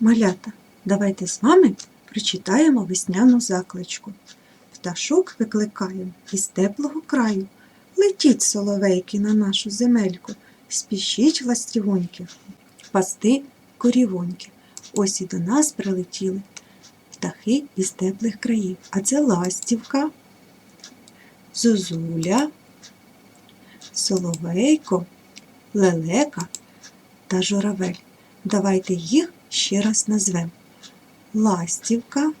Малята, давайте з вами прочитаємо весняну закличку. Пташок викликаєм із теплого краю. Летіть, соловейки, на нашу земельку, спішіть ластівоньки, пасти корівоньки. Ось і до нас прилетіли птахи із теплих країв. А це ластівка, зозуля, соловейко, лелека та журавель. Давайте їх ще раз назвемо. Ластівка,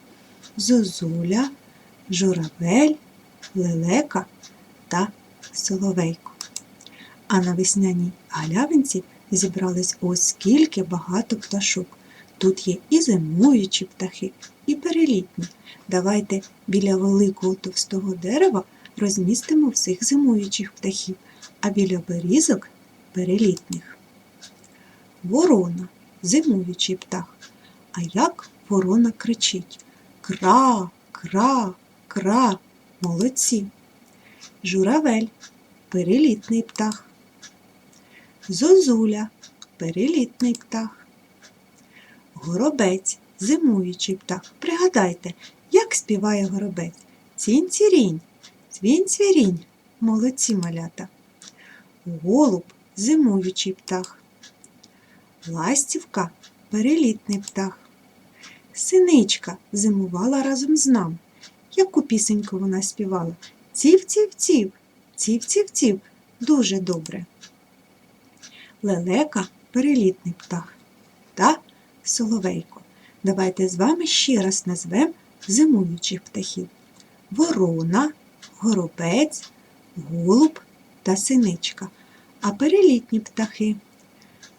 зозуля, журавель, лелека та соловейко. А на весняній галявинці зібрались ось скільки багато пташок. Тут є і зимуючі птахи, і перелітні. Давайте біля великого товстого дерева розмістимо всіх зимуючих птахів, а біля берізок перелітних. Ворона зимуючий птах. А як ворона кричить? Кра, кра, кра, молодці. Журавель перелітний птах. Зозуля перелітний птах. Горобець зимуючий птах. Пригадайте, як співає горобець? Цінь-цірінь, цвінь-цвірінь, молодці малята. Голуб зимуючий птах. Ластівка перелітний птах. Синичка зимувала разом з нами. Яку пісеньку вона співала? Ців-ців-ців, ців-ців-ців. Дуже добре. Лелека перелітний птах та соловейко. Давайте з вами ще раз назвемо зимуючих птахів. Ворона, горобець, голуб та синичка. А перелітні птахи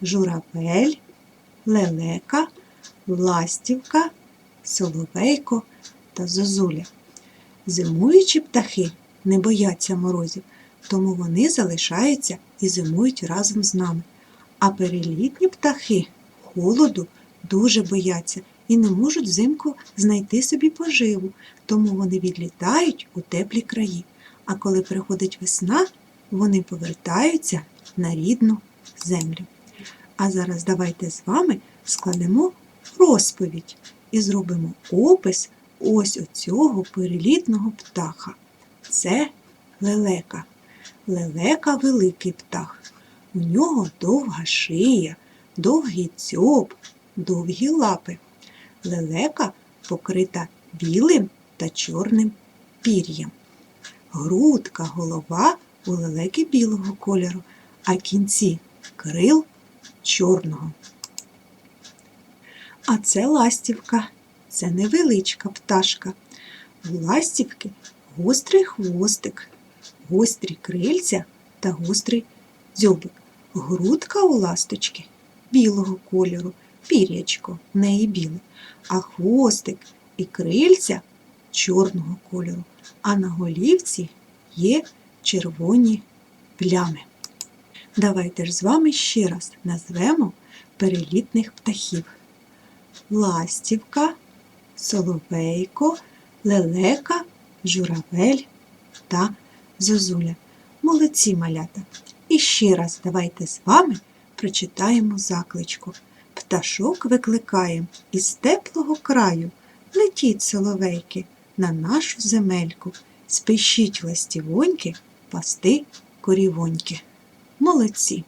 журавель, лелека, ластівка, соловейко та зозуля. Зимуючі птахи не бояться морозів, тому вони залишаються і зимують разом з нами. А перелітні птахи холоду дуже бояться і не можуть взимку знайти собі поживу, тому вони відлітають у теплі краї. А коли приходить весна, вони повертаються на рідну землю. А зараз давайте з вами складемо розповідь і зробимо опис ось оцього перелітного птаха. Це лелека. Лелека великий птах. У нього довга шия, довгий дзьоб, довгі лапи. Лелека покрита білим та чорним пір'ям. Грудка, голова у лелеки білого кольору, а кінці крил чорного. А це ластівка, це невеличка пташка. У ластівки гострий хвостик, гострі крильця та гострий дзьобик. Грудка у ласточки білого кольору, пір'ячко в неї біле, а хвостик і крильця чорного кольору, а на голівці є червоні плями. Давайте ж з вами ще раз назвемо перелітних птахів. Ластівка, соловейко, лелека, журавель та зозуля. Молодці малята! І ще раз давайте з вами прочитаємо закличку. Пташок викликаєм із теплого краю. Летіть, соловейки, на нашу земельку. Спишіть ластівоньки, пасти корівоньки. Молодці!